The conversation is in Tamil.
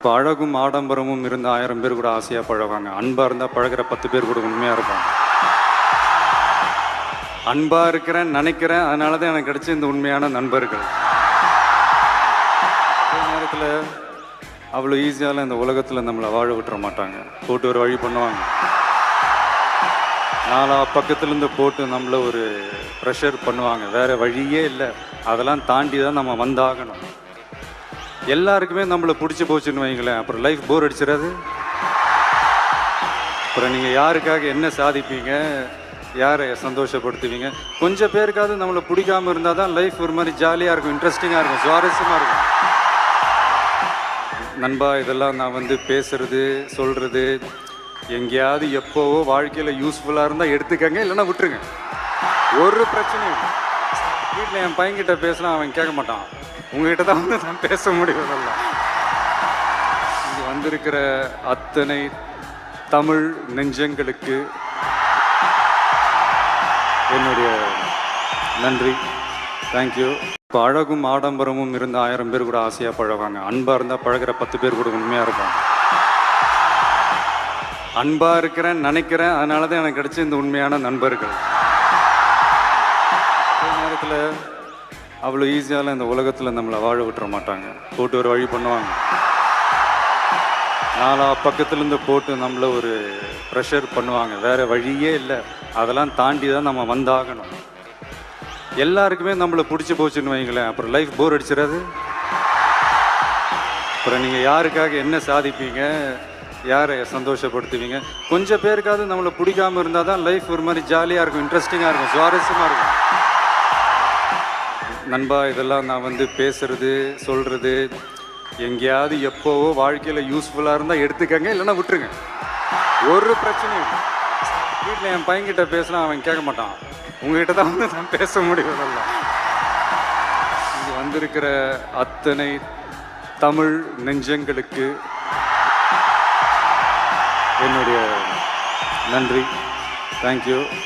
இப்போ அழகும் ஆடம்பரமும் இருந்த ஆயிரம் பேர் கூட ஆசையாக பழகுவாங்க. அன்பாக இருந்தால் பழகுற பத்து பேர் கூட உண்மையாக இருப்பாங்க. அன்பாக இருக்கிறேன் நினைக்கிறேன் அதனால தான் எனக்கு கிடைச்ச இந்த உண்மையான நண்பர்கள். அதே நேரத்தில் அவ்வளோ ஈஸியால இந்த உலகத்தில் நம்மளை வாழ விட்டுற மாட்டாங்க. போட்டு ஒரு வழி பண்ணுவாங்க. நாலா பக்கத்துலேருந்து போட்டு நம்மளை ஒரு ப்ரெஷர் பண்ணுவாங்க. வேற வழியே இல்லை. அதெல்லாம் தாண்டி தான் நம்ம வந்தாகணும். எல்லாருக்குமே நம்மளை பிடிச்சி போச்சுன்னு வைங்களேன். அப்புறம் லைஃப் போர் அடிச்சிடாது. அப்புறம் நீங்கள் யாருக்காக என்ன சாதிப்பீங்க? யாரை சந்தோஷப்படுத்துவீங்க? கொஞ்சம் பேருக்காவது நம்மளை பிடிக்காம இருந்தால் தான் லைஃப் ஒரு மாதிரி ஜாலியாக இருக்கும் இன்ட்ரெஸ்டிங்காக இருக்கும் சுவாரஸ்யமாக இருக்கும். நண்பா இதெல்லாம் நான் வந்து பேசுறது சொல்கிறது எங்கேயாவது எப்போவோ வாழ்க்கையில் யூஸ்ஃபுல்லாக இருந்தால் எடுத்துக்கங்க இல்லைன்னா விட்டுருங்க. ஒரு பிரச்சனையும் வீட்டில் என் பையன்கிட்ட பேசலாம் அவன் கேட்க மாட்டான். உங்ககிட்ட தான் வந்து நான் பேச முடியும் இங்கே வந்திருக்கிற அத்தனை தமிழ் நெஞ்சங்களுக்கு என்னுடைய நன்றி. தேங்க்யூ இப்போ அழகும் ஆடம்பரமும் இருந்த ஆயிரம் பேர் கூட ஆசையாக பழகுவாங்க. அன்பாக இருந்தால் பழகுற பத்து பேர் கூட உண்மையாக இருப்பாங்க. அன்பாக இருக்கிறேன் நினைக்கிறேன். அதனால தான் எனக்கு கிடைச்ச இந்த உண்மையான நண்பர்கள். அதே நேரத்தில் அவ்வளோ ஈஸியால இந்த உலகத்தில் நம்மளை வாழ விட்டுற மாட்டாங்க. போட்டு ஒரு வழி பண்ணுவாங்க. நாலா பக்கத்துலேருந்து போட்டு நம்மளை ஒரு ப்ரெஷர் பண்ணுவாங்க. வேறு வழியே இல்லை. அதெல்லாம் தாண்டி தான் நம்ம வந்தாகணும். எல்லாருக்குமே நம்மளை பிடிச்சி போச்சுன்னு வைங்களேன். அப்புறம் லைஃப் போர் அடிச்சிடாது. அப்புறம் நீங்கள் யாருக்காக என்ன சாதிப்பீங்க? யாரை சந்தோஷப்படுத்துவீங்க? கொஞ்சம் பேருக்காவது நம்மளை பிடிக்காம இருந்தால் தான் லைஃப் ஒரு மாதிரி ஜாலியாக இருக்கும் இன்ட்ரெஸ்டிங்காக இருக்கும் சுவாரஸ்யமாக இருக்கும். நண்பா இதெல்லாம் நான் வந்து பேசுறது சொல்றது எங்கேயாவது எப்போவோ வாழ்க்கையில் யூஸ்ஃபுல்லாக இருந்தால் எடுத்துக்கங்க இல்லைன்னா விட்டுருங்க. ஒரு பிரச்சனையும் வீட்டில் என் பையன்கிட்ட பேசினா அவன் கேட்க மாட்டான். உங்ககிட்ட தான் வந்து நான் பேச முடியும் இங்கே வந்திருக்கிற அத்தனை தமிழ் நெஞ்சங்களுக்கு என்னுடைய நன்றி. தேங்க்யூ